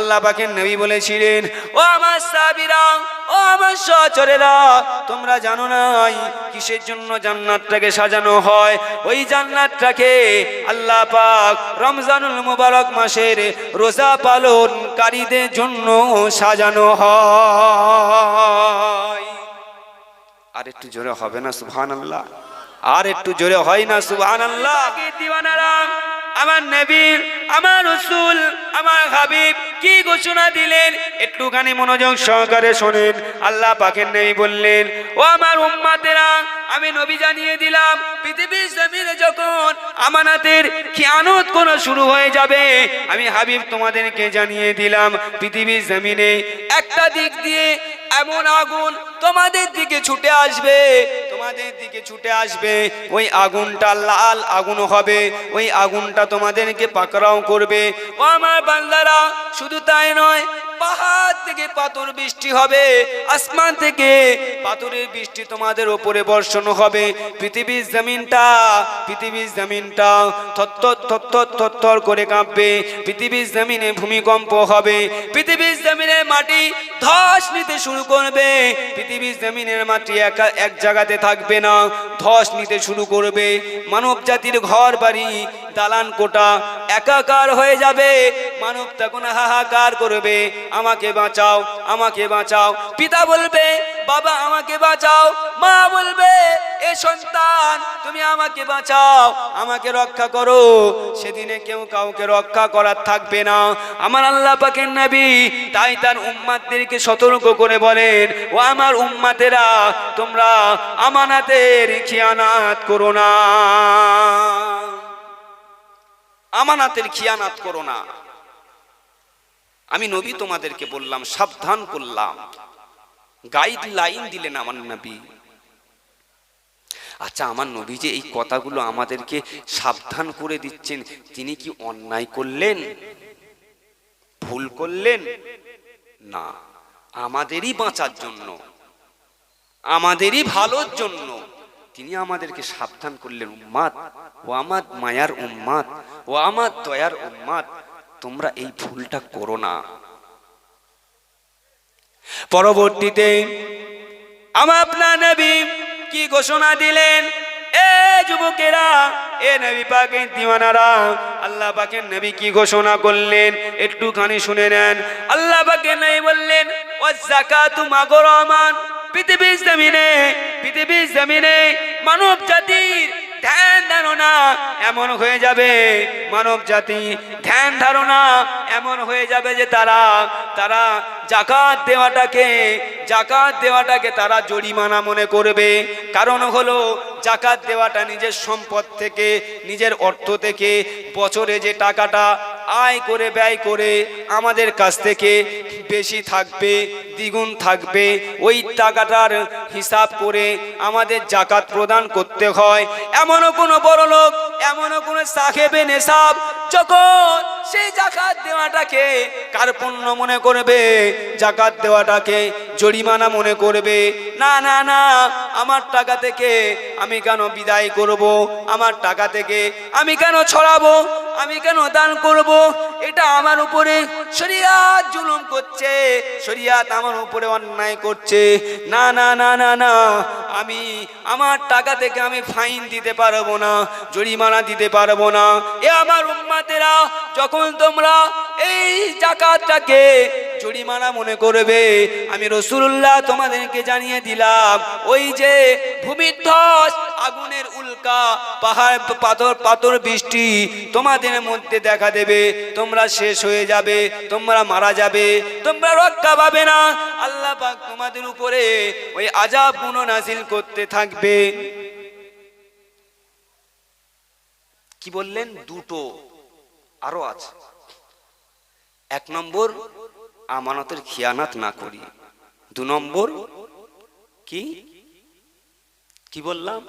আল্লাহ পাকের নবী বলেছিলেন, ও আমার সাবিরা ও আমার সচরেরা তোমরা জানো নাই কিসের জন্য জান্নাতটাকে সাজানো হয়? ওই জান্নাতটাকে আল্লাহ পাক রমজানুল মুবারক মাসের রোজা পালনকারীদের জন্য সাজানো হয়। আর একটু জোরে হবে না সুবহান আল্লাহ আর একটু জোরে হয় না সুবহান আল্লাহ আমার নবীর, আমার রসুল, আমার হাবিব কি ঘোষণা দিলেন? একটুখানি মনোযোগ সহকারে শোনেন। আল্লাহ পাকের নবী বললেন, ও আমার উম্মাতেরা, আমি নবী জানিয়ে দিলাম, পৃথিবীর জমিনে যখন আমানাতের খেয়ানত করা শুরু হয়ে যাবে, আমি হাবিব তোমাদেরকে জানিয়ে দিলাম, পৃথিবীর জমিনে একটা দিক দিয়ে এমন আগুন তোমাদের দিকে ছুটে আসবে তোমাদের দিকে ছুটে আসবে, ওই আগুনটা লাল আগুন হবে, ওই আগুনটা তোমাদেরকে পাকড়াও করবে। ও আমার বান্দারা, শুধু তাই নয় পাহাড় থেকে পাথর বৃষ্টি হবে, আসমান থেকে পাথরের বৃষ্টি তোমাদের ওপরে বর্ষণ হবে। পৃথিবীর জমিনটা পৃথিবীর জমিনটা থত্তর থত্তর থত্তর করে কাঁপবে। পৃথিবীর জমিনে ভূমিকম্প হবে। পৃথিবীর জমিনে মাটি ধস নিতে শুরু করবে। পৃথিবীর জমিনের মাটি একা এক জায়গাতে থাকবে না, ধস নিতে শুরু করবে। মানব জাতির ঘর বাড়ি দালান কোটা একাকার হয়ে যাবে। মানব তখন হাহাকার করবে। আমাকে বাঁচাও আমাকে বাঁচাও। পিতা বলবে, বাবা আমাকে বাঁচাও, মা বলবে, এ সন্তান, তুমি আমাকে বাঁচাও, আমাকে রক্ষা করো। সেদিনে কেউ কাউকে রক্ষা করার থাকবে না। আমার আল্লাহ পাকের নবী তাই তার উম্মাতদেরকে সতর্ক করে বলেন, ও আমার উম্মাতেরা তোমরা আমানাতের খিয়ানাত করো না। আমানাতের খিয়ানাত করো না। আমি নবী তোমাদেরকে বললাম, সাবধান করলাম। গাইড লাইন দিলেন আমার নবী। আচ্ছা আমার নবী যে এই কথাগুলো আমাদেরকে সাবধান করে দিচ্ছেন, তিনি কি অন্যায় করলেন? ভুল করলেন? না, আমাদেরই বাঁচার জন্য, আমাদেরই ভালোর জন্য তিনি আমাদেরকে সাবধান করলেন, উম্মাদ, ও আমার মায়ার উম্মাদ, ও আমার দয়ার উম্মাদ তোমরা এই ভুলটা করো না। পরবর্তীতে আমার আপনার নবী কি ঘোষণা দিলেন? এ যুবকেরা, এ নবী পাকের দিওয়ানারা, আল্লাহ পাকের নবী কি ঘোষণা করলেন? একটুখানি শুনে নেন। আল্লাহ পাকের নবী বললেন ও জাকাতু মাগরমান। পৃথিবীর জমিনে পৃথিবীর জমিনে মানব জাতির ধ্যান ধারণা এমন হয়ে যাবে। মানব জাতি ধ্যান ধারণা এমন হয়ে যাবে যে তারা তারা জাকাত দেওয়াটাকে জাকাত দেওয়াটাকে তারা জরিমানা মনে করবে। কারণ হলো, জাকাত দেওয়াটা নিজের সম্পদ থেকে, নিজের অর্থ থেকে বছরে যে টাকাটা আয় করে ব্যয় করে আমাদের কাছ থেকে বেশি থাকবে, দ্বিগুণ থাকবে। ওই টাকাটার হিসাব করে আমাদের জাকাত প্রদান করতে হয়। এমনও কোনো বড় লোক এমনও কোনো সাহেবে নেশাব যখন সেই জাকাত দেওয়াটাকে কার্পণ্য মনে করবে, জাকাত দেওয়াটাকে জরিমানা মনে করবে, না না না, আমার টাকা থেকে আমি কেন বিদায় করব? আমার টাকা থেকে আমি কেন ছড়াবো? আমি কেন দান করব? এটা আমার উপরে শরিয়াত জুলুম করছে, শরিয়াত আমার উপরে অন্যায় করছে। না না না না না, আমি, আমার টাকা থেকে আমি ফাইন দিতে পারব না, জরিমানা দিতে পারব না। এ আমার উম্মাতেরা, যখন তোমরা এই জাকাতটাকে জরিমানা মনে করবে, আমি রসুল্লাহ তোমাদেরকে জানিয়ে দিলাম, ওই যে ভূমির ধস আগুনের উল্কা, পাহাড়, পাথর পাথর বৃষ্টি তোমাদের মধ্যে দেখা দেবে, তোমরা শেষ হয়ে যাবে, তোমরা মারা যাবে, তোমরা রক্ষা পাবে না। আল্লাহ তোমাদের উপরে ওই আজাব গুণ নাজিল করতে থাকবে। কি বললেন? দুটো আরও আছে। এক নম্বর, আমানতের খিয়ানাত না করি। দু নম্বর, কি? কি বললাম?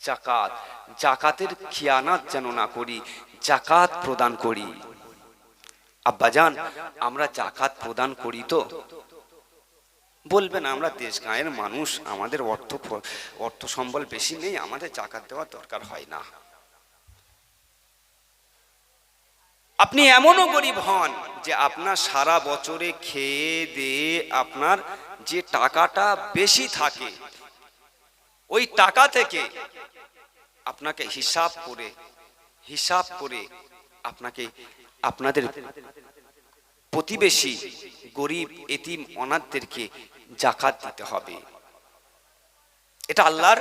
জাকাত। জাকাতের খিয়ানাত যেন না করি, জাকাত প্রদান করি। আব্বাজান, আমরা জাকাত প্রদান করি তো? বলবেন আমরা দেশ গাঁয়ের মানুষ, আমাদের অর্থ অর্থ সম্বল বেশি নেই, আমাদের জাকাত দেওয়ার দরকার হয় না। আপনি এমনও গরিব হন যে আপনার সারা বছরে খেয়ে দিয়ে আপনার যে টাকাটা বেশি থাকে, ওই টাকা থেকে আপনাকে হিসাব করে হিসাব করে আপনাকে আপনাদের প্রতিবেশী, গরিব, এতিম, অনাথদেরকে জাকাত দিতে হবে। এটা আল্লাহর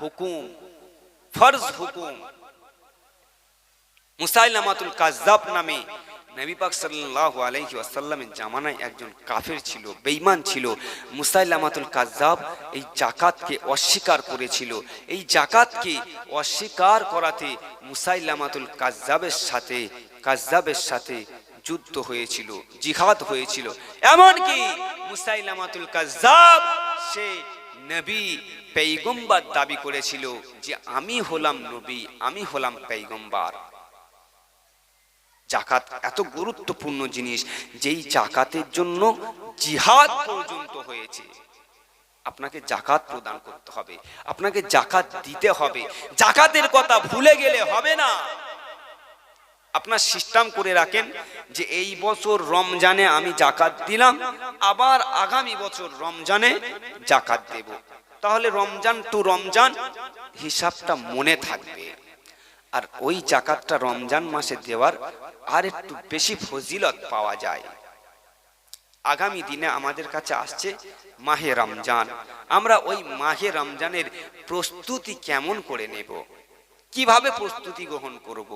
হুকুম, ফরজ হুকুম। মুসাইলামাতুল কাজ্জাব নামে নবী পাক সাল্লাল্লাহু আলাইহি ওয়াসাল্লামের জামানায় একজন কাফের ছিল, বেঈমান ছিল। মুসাইলামাতুল কাজাব এই জাকাতকে অস্বীকার করেছিল। এই জাকাতকে অস্বীকার করাতে মুসাইলামাতুল কাজ্জাবের সাথে কাজ্জাবের সাথে যুদ্ধ হয়েছিল, জিহাদ হয়েছিল। এমনকি মুসাইলামাতুল কাজ্জাব, সে নবী পেইগম্বার দাবি করেছিল যে আমি হলাম নবী, আমি হলাম পেইগম্বার জাকাত এত গুরুত্বপূর্ণ জিনিস, যেই জাকাতের জন্য জিহাদ পর্যন্ত হয়েছে। আপনাকে জাকাত প্রদান করতে হবে, আপনাকে জাকাত দিতে হবে। জাকাতের কথা ভুলে গেলে হবে না। আপনার সিস্টেম করে রাখেন যে এই বছর রমজানে আমি জাকাত দিলাম, আবার আগামী বছর রমজানে জাকাত দেব। তাহলে রমজান টু রমজান হিসাবটা মনে থাকবে। আর ওই জাকাতটা রমজান মাসে দেওয়ার আর একটু বেশি ফজিলত পাওয়া যায়। আগামী দিনে আমাদের কাছে আসছে মাহে রমজান। আমরা ওই মাহে রমজানের প্রস্তুতি কেমন করে নেব? কীভাবে প্রস্তুতি গ্রহণ করব?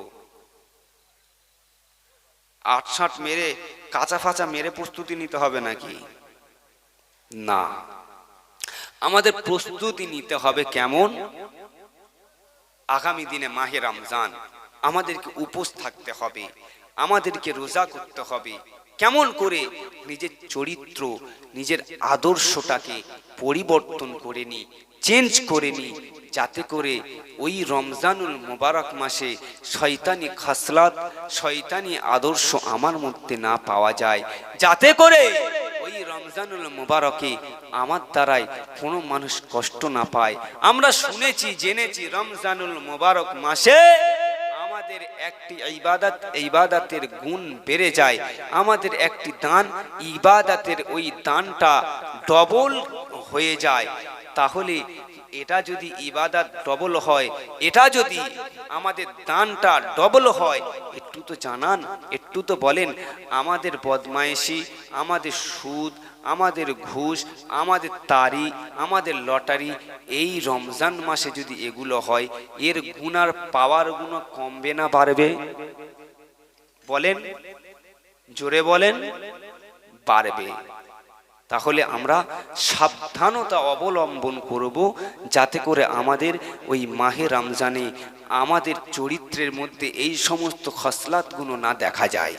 আটসাট মেরে কাঁচা ফাঁচা মেরে প্রস্তুতি নিতে হবে নাকি? না। আমাদের প্রস্তুতি নিতে হবে কেমন? আগামী দিনে মাহে রমজান আমাদেরকে উপোস থাকতে হবে, আমাদেরকে রোজা করতে হবে কেমন করে নিজের চরিত্র, নিজের আদর্শটাকে পরিবর্তন করে নি চেঞ্জ করে নি, যাতে করে ওই রমজানুল মোবারক মাসে শয়তানি খাসলাত, শয়তানি আদর্শ আমার মধ্যে না পাওয়া যায়। যাতে করে ওই রমজানুল মোবারকে আমার দ্বারাই কোনো মানুষ কষ্ট না পায়। আমরা শুনেছি, জেনেছি রমজানুল মোবারক মাসে আমাদের একটি ইবাদত ইবাদতের গুণ বেড়ে যায়। আমাদের একটি দান, ইবাদতের ওই দানটা ডবল হয়ে যায়। তাহলে এটা যদি ইবাদত ডবল হয়, এটা যদি আমাদের দানটা ডবল হয়, একটু তো জানান, একটু তো বলেন, আমাদের বদমায়েশি, আমাদের সুদ আমাদের ঘুষ, আমাদের তারি, আমাদের লটারি, এই রমজান মাসে যদি এগুলো হয়, এর গুণার পাওয়ার গুণ কমবে না বাড়বে? বলেন, জোরে বলেন, বাড়বে। তাহলে আমরা সাবধানতা অবলম্বন করব যাতে করে আমাদের ওই মাহে রমজানে আমাদের চরিত্রের মধ্যে এই সমস্ত খসলাতগুলো না দেখা যায়।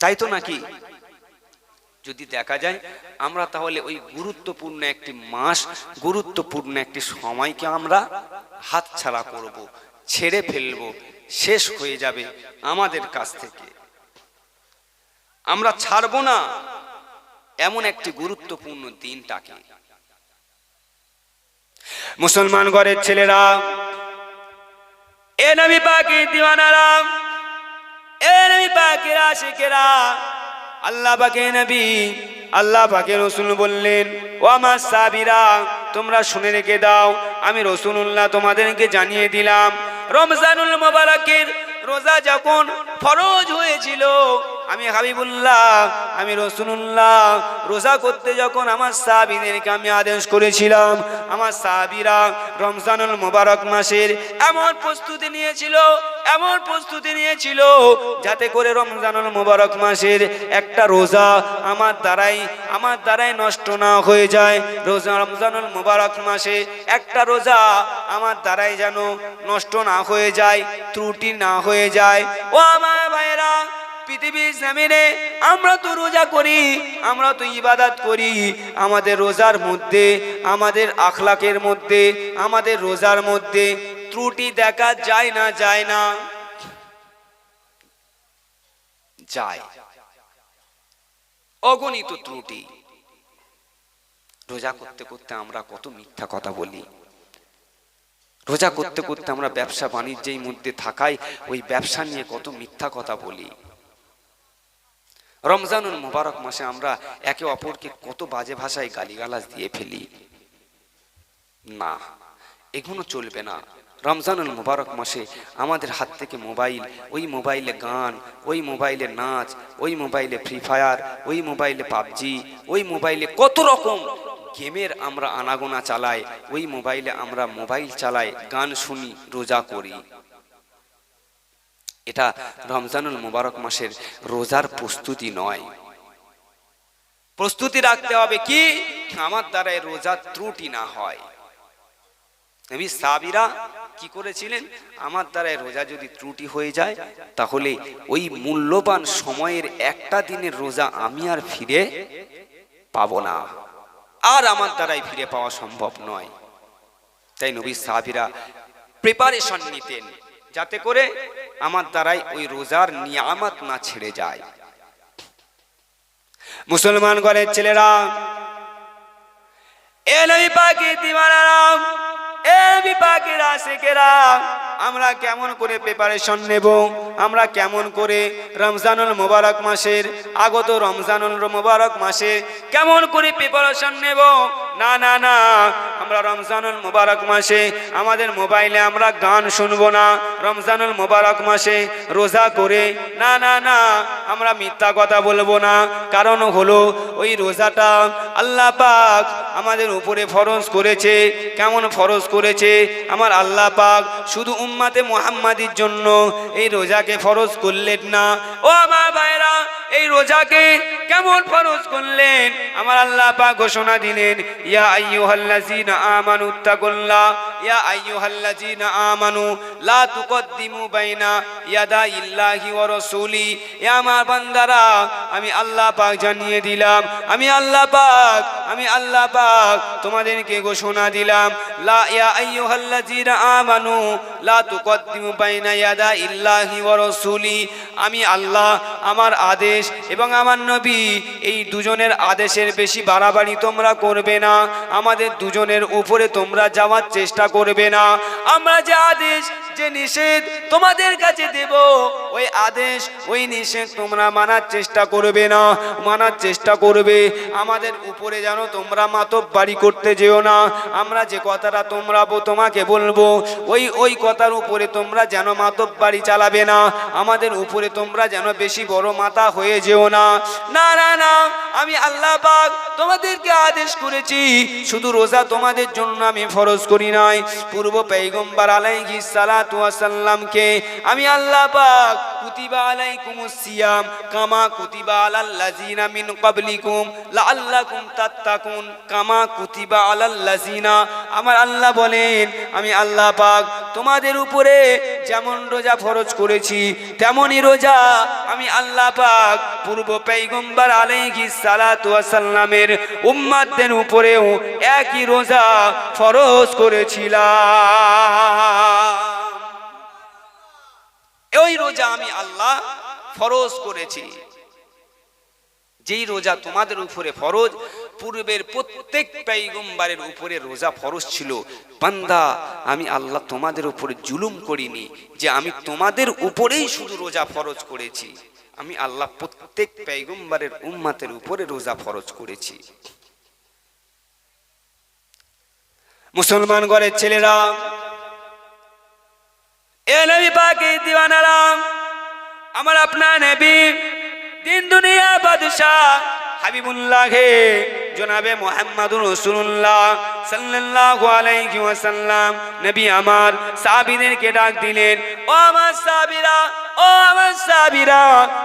তাই তো নাকি? যদি দেখা যায়, আমরা তাহলে ওই গুরুত্বপূর্ণ একটি মাস, গুরুত্বপূর্ণ একটি সময়কে আমরা হাতছাড়া করব, ছেড়ে ফেলব, শেষ হয়ে যাবে আমাদের কাছ থেকে। আমরা ছাড়ব না এমন একটি গুরুত্বপূর্ণ দিনটাকে। মুসলমান ঘরের ছেলেরা, এ নবী পাকি দিওয়ানারা, এ নবী পাকের আশিকেরা আল্লাহ পাকে নবী, আল্লাহ পাকে রসুল বললেন, ও আমার সাবিরা তোমরা শুনে রেখে দাও, আমি রসুল্লাহ তোমাদেরকে জানিয়ে দিলাম। রমজানুল মোবারকের রোজা যখন ফরজ হয়েছিল আমি হাবিবুল্লাহ, আমি রসুল্লাহ রোজা করতে যখন আমার সাহাবিদেরকে আমি আদেশ করেছিলাম, আমার সাহাবিরা রমজানুল মোবারক মাসের এমন প্রস্তুতি নিয়েছিল, এমন প্রস্তুতি নিয়েছিল, যাতে করে রমজানুল মোবারক মাসের একটা রোজা আমার দ্বারাই আমার দ্বারাই নষ্ট না হয়ে যায়। রোজা, রমজানুল মোবারক মাসে একটা রোজা আমার দ্বারাই যেন নষ্ট না হয়ে যায়, ত্রুটি না হয়ে যায়। ও আমার ভাইয়েরা পৃথিবীর জামিনে আমরা তো রোজা করি, আমরা তো ইবাদত করি। আমাদের রোজার মধ্যে, আমাদের আখলাকের মধ্যে, আমাদের রোজার মধ্যে ত্রুটি দেখা যায় না যায় না? যায়। অগণিত ত্রুটি। রোজা করতে করতে আমরা কত মিথ্যা কথা বলি। রোজা করতে করতে আমরা ব্যবসা বাণিজ্যের মধ্যে থাকাই ওই ব্যবসা নিয়ে কত মিথ্যা কথা বলি। রমজানুল মুবারক মাসে আমরা একে অপরকে কত বাজে ভাষায় গালিগালাজ দিয়ে ফেলি। না এগুলো চলবে না। রমজানুল মুবারক মাসে আমাদের হাত থেকে মোবাইল, ওই মোবাইলে গান, ওই মোবাইলে নাচ, ওই মোবাইলে ফ্রি ফায়ার ওই মোবাইলে পাবজি, ওই মোবাইলে কত রকম গেমের আমরা আনাগোনা চালাই, ওই মোবাইলে আমরা মোবাইল চালাই, গান শুনি, রোজা করি। এটা রমজানুল মুবারক মাসের রোজার প্রস্তুতি নয়। প্রস্তুতি রাখতে হবে কি? আমার দ্বারাই রোজার ত্রুটি না হয়। সাবিরা কি করেছিলেন? আমার দ্বারাই রোজা যদি ত্রুটি হয়ে যায়, তাহলে ওই মূল্যবান সময়ের একটা দিনের রোজা আমি আর ফিরে পাবো না। আর আমার দ্বারাই ফিরে পাওয়া সম্ভব নয়। তাই নবী সাহাবিরা প্রিপারেশন নিতেন। যাতে করে আমার দ্বারাই ওই রোজার নিয়ামত না ছেড়ে যায়। মুসলমান ঘরের ছেলেরা নবী পাকির আমরা কেমন করে প্রিপারেশন নেব? আমরা কেমন করে রমজানুল মোবারক মাসের আগত রমজানুল মোবারক মাসে কেমন করে প্রিপারেশন নেব? না না না, আমরা রমজানুল মোবারক মাসে, আমাদের মোবাইলে আমরা গান শুনব না। রমজানুল মোবারক মাসে রোজা করে, না না না, আমরা মিথ্যা কথা বলব না। কারণ হলো, ওই রোজাটা আল্লাহ পাক আমাদের উপরে ফরজ করেছে। কেমন ফরজ করেছে? আমার আল্লাহ পাক শুধু উম্মাতে মোহাম্মাদির জন্য এই রোজাকে ফরজ করলেন না। ও আমার ভাইরা এই রোজাকে কেমন ফরজ করলেন? আমার আল্লাহ পাক ঘোষণা দিলেন ইয়া আইয়ুহাল্লাযীনা আমানু তাকুল্লাহ, ইয়া আইয়ুহাল্লাযীনা আমানু লা তুকদ্দিমু বাইনা ইয়াদা ইল্লাহি ওয়া রাসূলি, ইয়া আমার বান্দারা, আমি আল্লাহ পাক জানিয়ে দিলাম, আমি আল্লাহ পাক, আমি আল্লাহ পাক তোমাদেরকে ঘোষণা দিলাম, লা ইয়া আইয়ুহাল্লাযীনা আমানু লা তুকদ্দিমু বাইনা ইয়াদা ইল্লাহি ওয়া রাসূলি, আমি আল্লাহ, আমার আদেশ এবং আমার নবী, এই দুজনের আদেশের বেশি বাড়াবাড়ি তোমরা করবে না। আমাদের দুজনের উপরে তোমরা যাওয়ার চেষ্টা করবে না। আমরা যে আদেশ যে নিষেধ তোমাদের কাছে দেব। ওই আদেশ, ওই নিষেধ তোমরা মানার চেষ্টা করবে না, মানার চেষ্টা করবে। আমাদের উপরে যেন তোমরা মাতব বাড়ি করতে যেও না। আমরা যে কথাটা তোমরা তোমাকে বলব, ওই ওই কথার উপরে তোমরা যেন মাতব বাড়ি চালাবে না। আমাদের উপরে তোমরা যেন বেশি বড় মাথা হয়ে যেও না। না না না, আমি আল্লাহ পাক তোমাদেরকে আদেশ করেছি। শুধু রোজা তোমাদের জন্য আমি ফরজ করি নাই। পূর্ব পেগম্বার আলাইহি সালাতু ওয়াসাল্লামকে আমি আল্লাহ পাক কুতিবা আলাইকুমুস সিয়াম কামা কুতিবা আলাল্লাযিনা মিন ক্বাবলিকুম লাআল্লাকুম তাত্তাকুন কামা কুতিবা আলাল্লাযিনা আমার আল্লাহ বলেন, আমি আল্লাহ পাক তোমাদের উপরে যেমন রোজা ফরজ করেছি তেমনই রোজা আমি আল্লাহ পাক পূর্ব পেগম্বার আলাইহি সালাতু ওয়াসাল্লামের উম্মাতদের উপরেও একই রোজা ফরজ করেছিলাম। ওই রোজা আমি আল্লাহ ফরজ করেছি, যেই রোজা তোমাদের উপরে ফরজ, পূর্বের প্রত্যেক পেগম্বারের উপরে রোজা ফরজ ছিল। বান্দা, আমি আল্লাহ তোমাদের উপরে জুলুম করিনি যে আমি তোমাদের উপরেই শুধু রোজা ফরজ করেছি। আমি আল্লাহ প্রত্যেক পেগম্বারের উম্মাতের উপরে রোজা ফরজ করেছি। মুসলমান ঘরের ছেলেরা আমার আপনার নবী দিন দুনিয়া বাদশাহ হাবিবুল্লাহ জনাবে মোহাম্মদুর রসুল্লাহ সাল্লাল্লাহু আলাইহি ওয়াসাল্লাম। নবী আমার সাহাবীদেরকে ডাক দিলেন, ও আমার সাহাবীরা, ও আমার সাহাবীরা,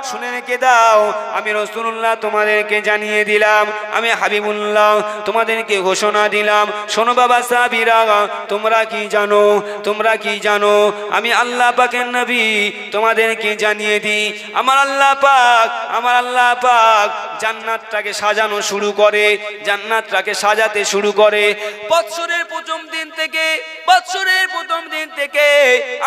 শুনে রেখে দাও, আমি রসুল্লাহ তোমাদেরকে জানিয়ে দিলাম, আমি হাবিবুল্লাহ তোমাদেরকে ঘোষণা দিলাম। শোনো বাবা সাহাবীরা, তোমরা কি জানো, তোমরা কি জানো, আমি আল্লাহ পাকের নবী তোমাদেরকে জানিয়ে দিই। আমার আল্লাহ পাক, আমার আল্লাহ পাক জান্নাতটাকে সাজানো শুরু করে জান্নাতটাকে সাজাতে শুরু করে। বৎসরের প্রথম দিন থেকে, বৎসরের প্রথম দিন থেকে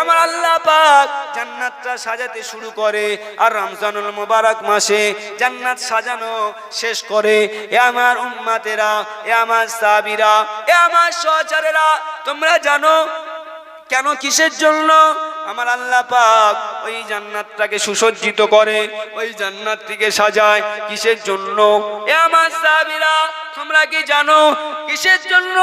আমার আল্লাহ পাক জান্নাতটা সাজাতে শুরু করে। আর রমজানুল মোবারক মাসে জান্নাত সাজানো শেষ করে। এ আমার উম্মাতেরা, এ আমার সাবিরা এ আমার সহচারেরা, তোমরা জানো কেন কিসের জন্য? আমার আল্লাহ পাক ওই জান্নাতটাকে সুসজ্জিত করে, ওই জান্নাতটিকে সাজায়। কিসের জন্য? এ আমার সাহাবীরা, তোমরা কি জানো? কিসের জন্য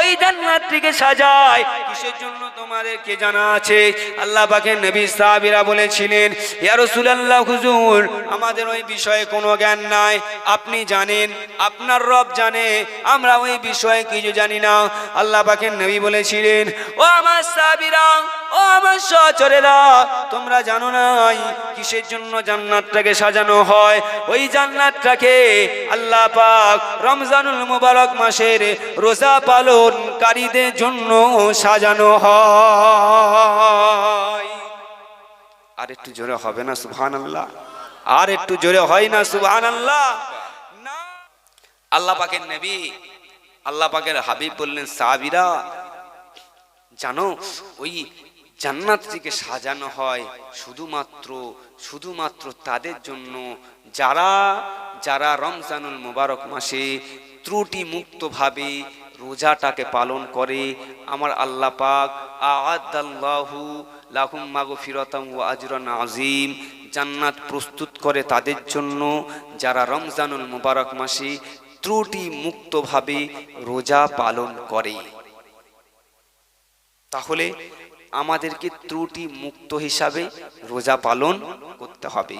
ওই জান্নাতটিকে সাজায়? কিসের জন্য তোমাদেরকে জানা আছে? আল্লাহ পাকের নবী সাহাবীরা বলেছিলেন, ইয়া রাসূলুল্লাহ, হুজুর, আমাদের ওই বিষয়ে কোনো জ্ঞান নাই। আপনি জানেন, আপনার রব জানে, আমরা ওই বিষয়ে কিছু জানি না। আল্লাহ পাকের নবী বলেছিলেন, ও আমার সাহাবীরা ও আমার সহচরেরা তোমরা জানো নাই কিসের জন্য জান্নাতটাকে সাজানো হয়? ওই জান্নাতটাকে আল্লাহ পাক রমজানুল মুবারক মাসের রোজা পালনকারীদের জন্য সাজানো হয়। আর একটু জোরে হবে না সুবহান আল্লাহ আর একটু জোরে হয় না সুবহান আল্লাহ না। আল্লাহ পাকের নবী, আল্লাহ পাকের হাবিব বললেন সাবিরা জানো, ওই জান্নাতটিকে সাজানো হয় শুধুমাত্র শুধুমাত্র তাদের জন্য। যারা যারা রমজানুল মুবারক মাসে ত্রুটি মুক্তভাবে রোজাটাকে পালন করে, আমার আল্লাহ পাক আদাল্লাহু লাহুম মাগফিরাতাম ওয়া আজরান আজিম জান্নাত প্রস্তুত করে তাদের জন্য যারা রমজানুল মুবারক মাসে ত্রুটি মুক্তভাবে রোজা পালন করে। তাহলে আমাদেরকে ত্রুটি মুক্ত হিসাবে রোজা পালন করতে হবে।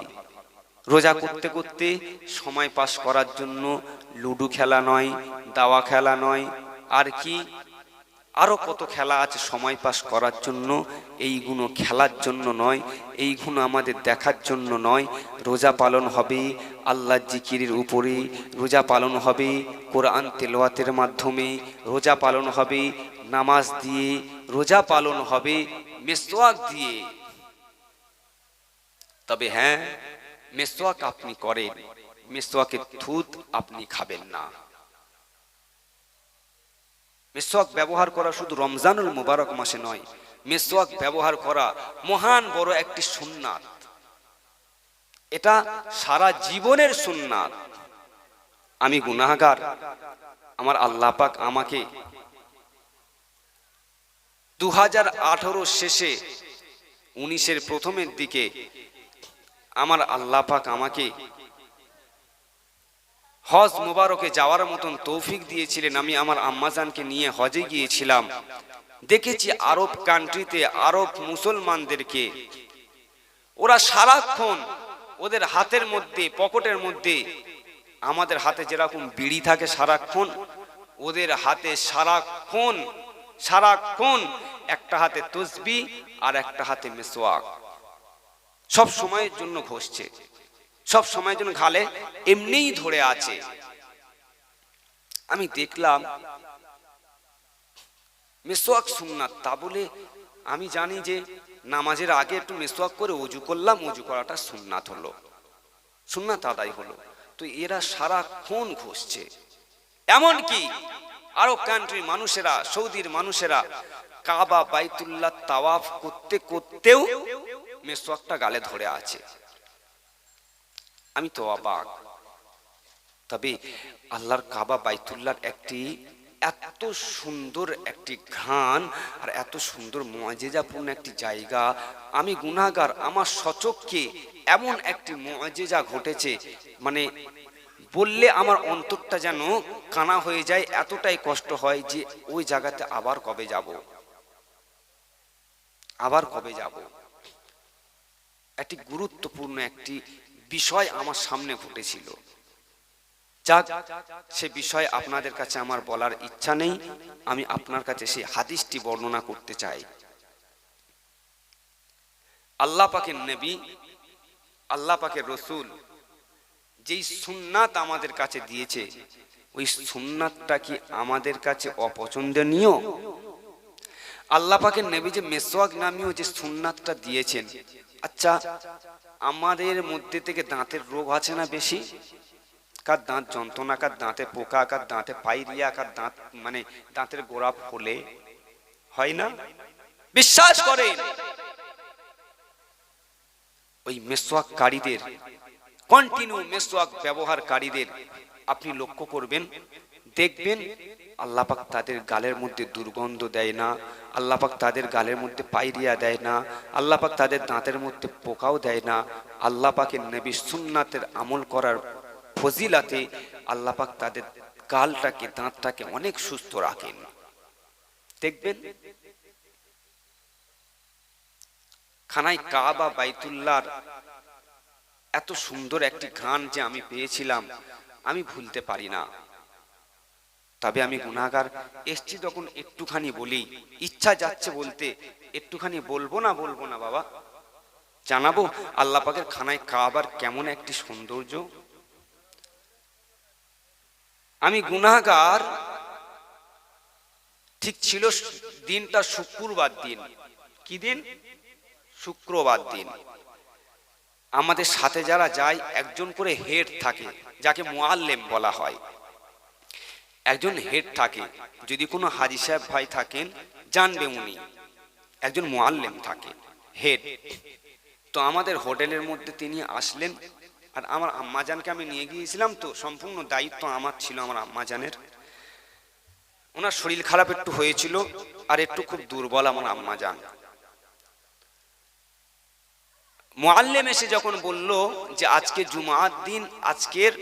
রোজা করতে করতে সময় পাস করার জন্য লুডো খেলা নয়, দাওয়া খেলা নয়, আর কি? আরও কত খেলা আছে সময় পাস করার জন্য? এইগুলো খেলার জন্য নয় এইগুলো আমাদের দেখার জন্য নয়। রোজা পালন হবে আল্লাহ জিকিরের উপরে, রোজা পালন হবে কোরআন তেলোয়াতের মাধ্যমে, রোজা পালন হবে নামাজ দিয়ে রোজা পালন হবে মেসোয়াক দিয়ে। তবে হ্যাঁ মেসোয়াক আপনি করেন মেসোয়াকের থুত আপনি খাবেন না। মেসোয়াক ব্যবহার করা শুধু রমজানুল মুবারক মাসে নয় মেসোয়াক ব্যবহার করা মহান বড় একটি সুন্নাত। এটা সারা জীবনের সুন্নাত। আমি গুনাহগার, আমার আল্লাহ পাক আমাকে দু হাজার আঠারো শেষে উনিশের প্রথমের দিকে আমার আল্লাহ পাক আমাকে হজ মুবারকে যাওয়ার মতন তৌফিক দিয়েছিলেন। আমি আমার আম্মাজানকে নিয়ে হজে গিয়েছিলাম। দেখেছি আরব কান্ট্রিতে আরব মুসলমানদেরকে। ওরা সারাক্ষণ ওদের হাতের মধ্যে, পকেটের মধ্যে আমাদের হাতে যেরকম বিড়ি থাকে সারাক্ষণ, ওদের হাতে সারাক্ষণ সারাক্ষণ একটা হাতে তসবি আর একটা হাতে মেসোয়াক সব সময়ের জন্য ঘষছে। সব সময়ের জন্য ঘালে এমনিই ধরে আছে। আমি দেখলাম মেসোয়াক সুন্নাত। তা বলে আমি জানি যে নামাজের আগে একটু মেসোয়াক করে উজু করলাম, উজু করাটা সুন্নাত হলো। সুন্নাত আদায় হলো। তো এরা সারাক্ষণ ঘষছে। এমন কি আরব কান্ট্রির মানুষেরা, সৌদির মানুষেরা কাবা, বাইতুল্লাহ, তাওয়াফ করতে করতেও মেসোয়াকটা গালে ধরে আছে। আমি তো অবাক। তবে আল্লাহর কাবা, বাইতুল্লাহর একটি এত সুন্দর একটি ঘ্রাণ আর এত সুন্দর মজেজাপূর্ণ একটি জায়গা। আমি গুনাগার আমার সচককে এমন একটি মজেজা ঘটেছে মানে বললে আমার অন্তরটা যেন কানা হয়ে যায়, এতটাই কষ্ট হয় যে ওই জায়গাতে আবার কবে যাব? আবার কবে যাব? একটি গুরুত্বপূর্ণ একটি বিষয় আমার সামনে ঘটেছিল। যাক, সে বিষয় আপনাদের কাছে আমার বলার ইচ্ছা নেই। আমি আপনার কাছে সেই হাদিসটি বর্ণনা করতে চাই। আল্লাহ পাকের নবী, আল্লাহ পাকের রসুল যেই সুন্নাত আমাদের কাছে দিয়েছে, ওই সুন্নাতটা কি আমাদের কাছে অপছন্দনীয়? আল্লাহ নবী যে মেসোয়াক নামীয় যে সুন্নাতটা দিয়েছেন আচ্ছা আমাদের মধ্যে থেকে দাঁতের রোগ আছে না বেশি? কার দাঁত যন্ত্রণা, কার দাঁতে পোকা, কার দাঁতে পাইরিয়া কার দাঁত মানে দাঁতের গোড়া ফোলে, হয় না? বিশ্বাস করেন, ওই মেসোয়াককারীদের কন্টিনিউ মেসোয়াক ব্যবহারকারীদের আপনি লক্ষ্য করবেন, দেখবেন আল্লাহ পাক তাদের গালের মধ্যে দুর্গন্ধ দেয় না, আল্লাহ পাক তাদের গালের মধ্যে পাইরিয়া দেয় না, আল্লাহ পাক তাদের দাঁতের মধ্যে পোকাও দেয় না, আল্লাহ পাকের নবী সুন্নাতের আমল করার ফজিলাতে আল্লাহ পাক তাদের গালটাকে, দাঁতটাকে অনেক সুস্থ রাখেন। দেখবেন খানায় কাবা বাইতুল্লাহর এত সুন্দর একটি গান যে আমি পেয়েছিলাম, আমি ভুলতে পারি না। তবে আমি গুণাগার, এসছি তখন একটুখানি বলি, ইচ্ছা যাচ্ছে বলতে, একটুখানি বলব না বলব না বাবা? জানাব আল্লাহ পাকের খানায় কাবার কেমন একটি সৌন্দর্য? আমি গুণাগার, ঠিক ছিল দিনটা শুক্রবার দিন। কি দিন? শুক্রবার দিন। আমাদের সাথে যারা যায়, একজন করে হেড থাকে, যাকে মোয়াল্লেম বলা হয়। একজন হেড থাকে, যদি কোনো হাজি সাহেব ভাই থাকেন, জানবে উনি। একজন মোয়াল্লেম থাকে, হেড। তো আমাদের হোটেলের মধ্যে তিনি আসলেন, আর আমার আম্মাজানকে আমি নিয়ে গিয়েছিলাম তো, সম্পূর্ণ দায়িত্ব আমার ছিল আমার আম্মাজানের ওনার শরীর খারাপ একটু হয়েছিল, আর একটু খুব দুর্বল আমার আম্মাজান মোয়াল্লেম এসে যখন বলল যে আজকে জুমার দিন, আজকের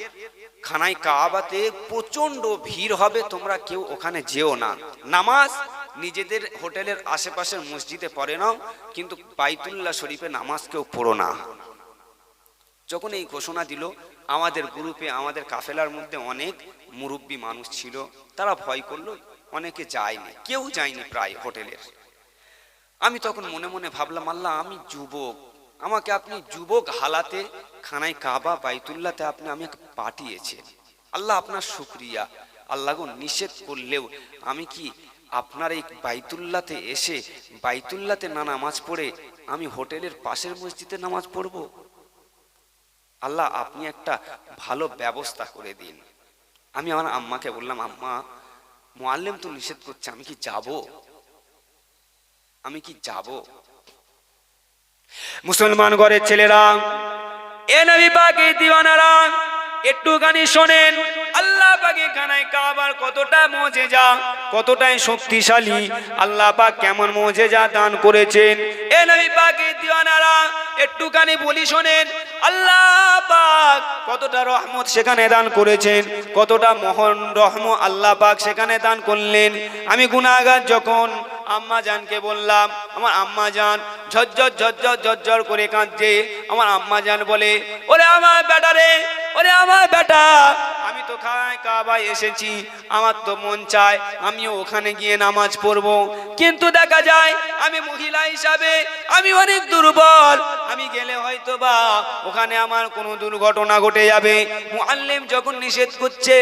খানায় কাবাতে প্রচণ্ড ভিড় হবে, তোমরা কেউ ওখানে যেও না। নামাজ নিজেদের হোটেলের আশেপাশের মসজিদে পড়ে নাও, কিন্তু বাইতুল্লাহ শরীফে নামাজ কেউ পড়ো না। যখন এই ঘোষণা দিল, আমাদের গ্রুপে, আমাদের কাফেলার মধ্যে অনেক মুরব্বী মানুষ ছিল, তারা ভয় করল, অনেকে যায়নি, কেউ যায়নি প্রায় হোটেলের। আমি তখন মনে মনে ভাবলাম, আল্লাহ, আমি যুবক আমাকে আপনি যুবক হালাতে খানায় কাবা, বাইতুল্লাতে আপনি আমাকে পাঠিয়েছেন। আল্লাহ আপনার শুক্রিয়া। আল্লাহ নিষেধ করলেও আমি কি আপনার এই বাইতুল্লাতে এসে, বাইতুল্লাতে না নামাজ পড়ে আমি হোটেলের পাশের মসজিদে নামাজ পড়ব? আল্লাহ, আপনি একটা ভালো ব্যবস্থা করে দিন। আমি আমার আম্মাকে বললাম, আম্মা মোয়াল্লেম তো নিষেধ করছে, আমি কি যাব? আমি কি যাব? মুসলমান ঘরের ছেলেরা, এ নবী পাকে দিওয়ানারা, একটুখানি শোনেন। আল্লাহ পাকে কানায় কাবার কতটা মজে যা কতটাই শক্তিশালী। আল্লাহ পাক কেমন মজেজা দান করেছেন। এ নবী পাকে দিওয়ানারা, একটুখানি বলি শোনেন। আল্লাহ পাক কতটা রহমত সেখানে দান করেছেন, কতটা মহান রহম আল্লাহ পাক সেখানে দান করলেন। আমি গুনাহগার যখন আম্মা জানকে বললাম, আমার আম্মা জান ঝরঝর ঝরঝর ঝরঝর করে কাঁদছে। আমার আম্মা জান বলে, ওরে আমার বেটা রে ওরে আমার বেটা। আমি তো খায় কাবায় এসেছি আমার তো মন চায় আমিও ওখানে গিয়ে নামাজ পড়ব। কিন্তু দেখা যায় আমি মহিলা হিসাবে আমি অনেক দুর্বল। আমি গেলে হয়তো বা ওখানে আমার কোনো দুর্ঘটনা ঘটে যাবে। মুআল্লিম যখন নিষেধ করছে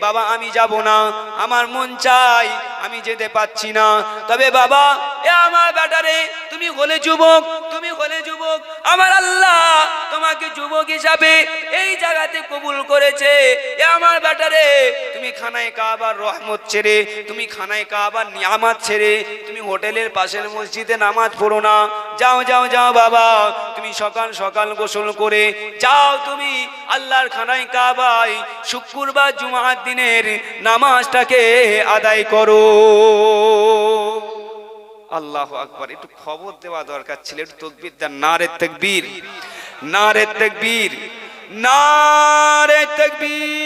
বাবা আমি যাব না আমার মন চাই আমি যেতে পাচ্ছি না। তবে বাবা এ আমার বেটারে তুমি হলে তুমি হলে যুবক আমার আল্লাহ তোমাকে যুবক হিসাবে এই জায়গাতে কবুল করেছে। এ আমার বেটারে তুমি খানায় কাবার রহমত ছেড়ে, তুমি খানায় কাবার নিয়ামাত ছেড়ে, তুমি হোটেলের পাশের মসজিদে নামাজ পড়ো না। যাও যাও যাও বাবা, তুমি সকাল সকাল গোসল করে যাও তুমি আল্লাহর খানায় কাবাই শুক্রবার জুমার দিনের নামাজটাকে আদায় করো। আল্লাহ আকবার, একটু খবর দেওয়া দরকার ছিল, একটু তকবির দেন। না রে তকবীর না রে তকবীর না রে তকবীর।